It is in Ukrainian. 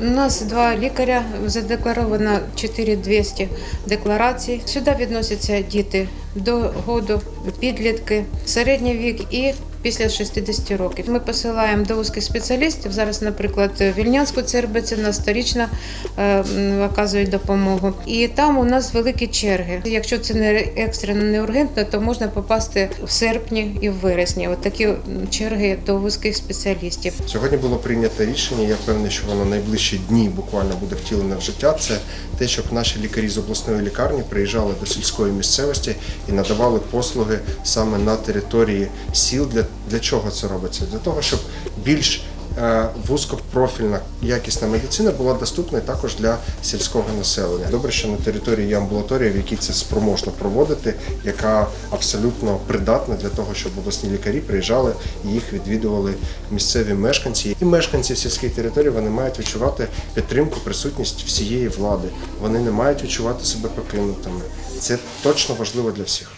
У нас два лікаря, задекларовано 4200 декларацій. Сюди відносяться діти до году, підлітки, середній вік і після 60 років. Ми посилаємо до вузьких спеціалістів. Зараз, наприклад, Вільнянську ЦРБ, це на сторічна е, оказують допомогу. І там у нас великі черги. Якщо це не екстрено, не ургентно, то можна попасти в серпні і в вересні. От такі черги до вузьких спеціалістів. Сьогодні було прийнято рішення. Я певний, що воно найближчі дні буквально буде втілене в життя. Це те, щоб наші лікарі з обласної лікарні приїжджали до сільської місцевості і надавали послуги саме на території сіл. Для, для чого це робиться? Для того, щоб більш е, вузькопрофільна якісна медицина була доступна також для сільського населення. Добре, що на території є амбулаторія, в якій це спроможно проводити, яка абсолютно придатна для того, щоб обласні лікарі приїжджали і їх відвідували місцеві мешканці. І мешканці сільських територій вони мають відчувати підтримку, присутність всієї влади. Вони не мають відчувати себе покинутими. Це точно важливо для всіх.